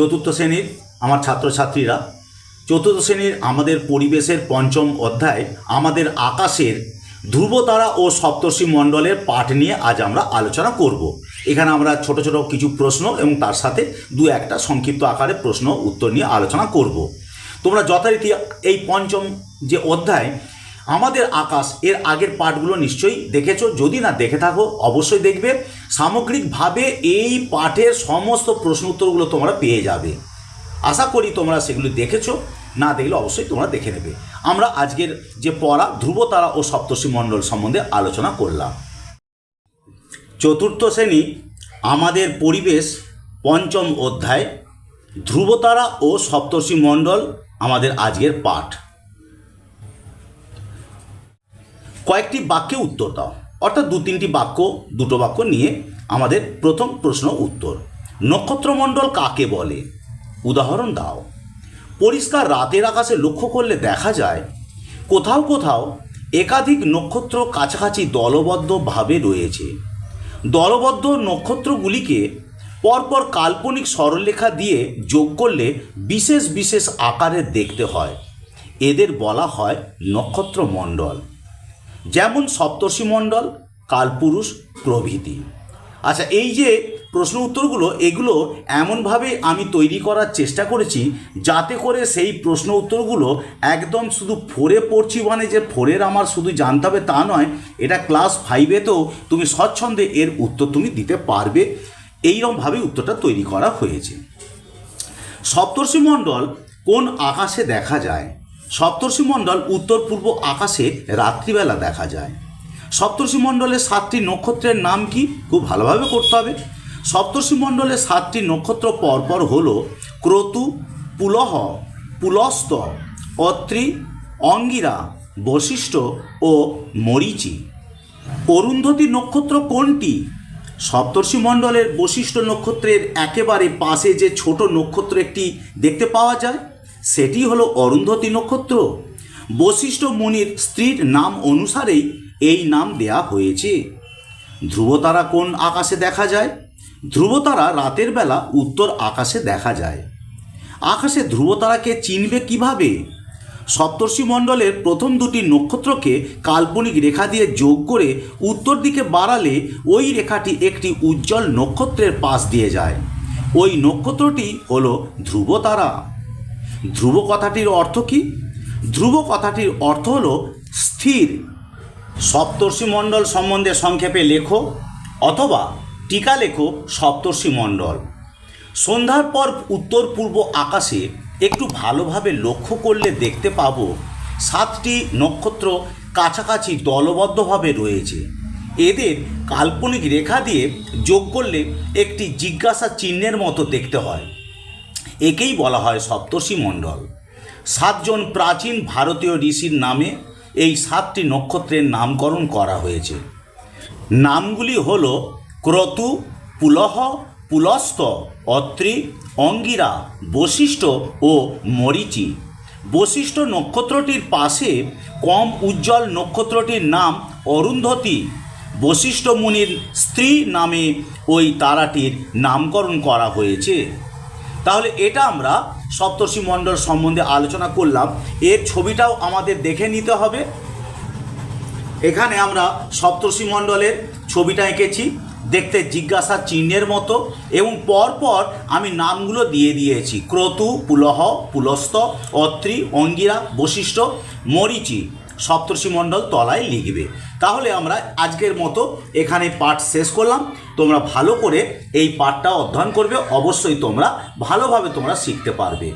চতুর্থ শ্রেণির আমার ছাত্রছাত্রীরা, চতুর্থ শ্রেণির আমাদের পরিবেশের পঞ্চম অধ্যায়, আমাদের আকাশের ধ্রুবতারা ও সপ্তর্ষি মণ্ডলের পাঠ নিয়ে আজ আমরা আলোচনা করব। এখানে আমরা ছোট ছোট কিছু প্রশ্ন এবং তার সাথে দু একটা সংক্ষিপ্ত আকারে প্রশ্ন উত্তর নিয়ে আলোচনা করব। তোমরা যথারীতি এই পঞ্চম যে অধ্যায় আমাদের আকাশ, এর আগের পাঠগুলো নিশ্চয়ই দেখেছ। যদি না দেখে থাকো, অবশ্যই দেখবে। সামগ্রিকভাবে এই পাঠের সমস্ত প্রশ্ন উত্তরগুলো তোমরা পেয়ে যাবে। আশা করি তোমরা সেগুলি দেখেছ। না দেখলে অবশ্যই তোমরা দেখে নেবে। আমরা আজকের যে পড়া, ধ্রুবতারা ও সপ্তর্ষি মণ্ডল সম্বন্ধে আলোচনা করলাম। চতুর্থ শ্রেণি, আমাদের পরিবেশ, পঞ্চম অধ্যায়, ধ্রুবতারা ও সপ্তর্ষি মণ্ডল, আমাদের আজকের পাঠ। কয়েকটি বাক্যে উত্তর দাও। অর্থাৎ দু তিনটি বাক্য, দুটো বাক্য নিয়ে আমাদের প্রথম প্রশ্ন উত্তর। নক্ষত্রমণ্ডল কাকে বলে? উদাহরণ দাও। পরিষ্কার রাতের আকাশে লক্ষ্য করলে দেখা যায়, কোথাও কোথাও একাধিক নক্ষত্র কাছাকাছি দলবদ্ধভাবে রয়েছে। দলবদ্ধ নক্ষত্রগুলিকে পরপর কাল্পনিক সরলরেখা দিয়ে যোগ করলে বিশেষ বিশেষ আকারে দেখতে হয়। এদের বলা হয় নক্ষত্রমণ্ডল। যেমন সপ্তর্ষি মণ্ডল, কালপুরুষ প্রভৃতি। আচ্ছা এই যে প্রশ্ন উত্তরগুলো, এগুলো এমনভাবে আমি তৈরি করার চেষ্টা করেছি যাতে করে সেই প্রশ্ন উত্তরগুলো একদম শুধু ফোরে পড়ছি মানে যে ফোরের আমার শুধু জানতে হবে তা নয়, এটা ক্লাস ফাইভেতেও তুমি স্বচ্ছন্দে এর উত্তর তুমি দিতে পারবে। এইরকমভাবে উত্তরটা তৈরি করা হয়েছে। সপ্তর্ষি মণ্ডল কোন আকাশে দেখা যায়? সপ্তর্ষি মণ্ডল উত্তর পূর্ব আকাশে রাত্রিবেলা দেখা যায়। সপ্তর্ষি মণ্ডলের সাতটি নক্ষত্রের নাম কি? খুব ভালোভাবে করতে হবে। সপ্তর্ষি মণ্ডলের সাতটি নক্ষত্র পরপর হল ক্রতু, পুলহ, পুলস্ত, অত্রি, অঙ্গিরা, বশিষ্ঠ ও মরিচি। অরুন্ধতী নক্ষত্র কোনটি? সপ্তর্ষি মণ্ডলের বশিষ্ঠ নক্ষত্রের একেবারে পাশে যে ছোট নক্ষত্র একটি দেখতে পাওয়া যায় সেটি হলো অরুন্ধতী নক্ষত্র। বশিষ্ঠ মুনির স্ত্রীর নাম অনুসারেই এই নাম দেয়া হয়েছে। ধ্রুবতারা কোন আকাশে দেখা যায়? ধ্রুবতারা রাতের বেলা উত্তর আকাশে দেখা যায়। আকাশে ধ্রুবতারাকে চিনবে কীভাবে? সপ্তর্ষি মণ্ডলের প্রথম দুটি নক্ষত্রকে কাল্পনিক রেখা দিয়ে যোগ করে উত্তর দিকে বাড়ালে ওই রেখাটি একটি উজ্জ্বল নক্ষত্রের পাশ দিয়ে যায়। ওই নক্ষত্রটি হলো ধ্রুবতারা। ধ্রুব কথাটির অর্থ কি? ধ্রুব কথাটির অর্থ হলো স্থির। সপ্তর্ষি মণ্ডল সম্বন্ধে সংক্ষেপে লেখো অথবা টিকা লেখো সপ্তর্ষি মণ্ডল। সন্ধ্যার পর উত্তর পূর্ব আকাশে একটু ভালোভাবে লক্ষ্য করলে দেখতে পাবো সাতটি নক্ষত্র কাছাকাছি দলবদ্ধভাবে রয়েছে। এদের কাল্পনিক রেখা দিয়ে যোগ করলে একটি জিজ্ঞাসা চিহ্নের মতো দেখতে হয়। একেই বলা হয় সপ্তর্ষি মণ্ডল। সাতজন প্রাচীন ভারতীয় ঋষির নামে এই সাতটি নক্ষত্রের নামকরণ করা হয়েছে। নামগুলি হল ক্রতু, পুলহ, পুলস্ত, অত্রি, অঙ্গিরা, বশিষ্ঠ ও মরিচি। বশিষ্ঠ নক্ষত্রটির পাশে কম উজ্জ্বল নক্ষত্রটির নাম অরুন্ধতী। বশিষ্ঠ মুনির স্ত্রী নামে ওই তারাটির নামকরণ করা হয়েছে। তাহলে এটা আমরা সপ্তর্ষি মণ্ডল সম্বন্ধে আলোচনা করলাম। এর ছবিটাও আমাদের দেখে নিতে হবে। এখানে আমরা সপ্তর্ষি মণ্ডলের ছবিটা এঁকেছি, দেখতে জিজ্ঞাসা চিহ্নের মতো এবং পরপর আমি নামগুলো দিয়ে দিয়েছি। ক্রতু, পুলহ, পুলস্ত, অত্রি, অঙ্গিরা, বশিষ্ঠ, মরিচি। সপ্তর্ষি মণ্ডল তলায় লিখবে। তাহলে আমরা আজকের মতো এখানে পাঠ শেষ করলাম। তোমরা ভালো করে এই পাঠটা অধ্যয়ন করবে। অবশ্যই তোমরা ভালোভাবে তোমরা শিখতে পারবে।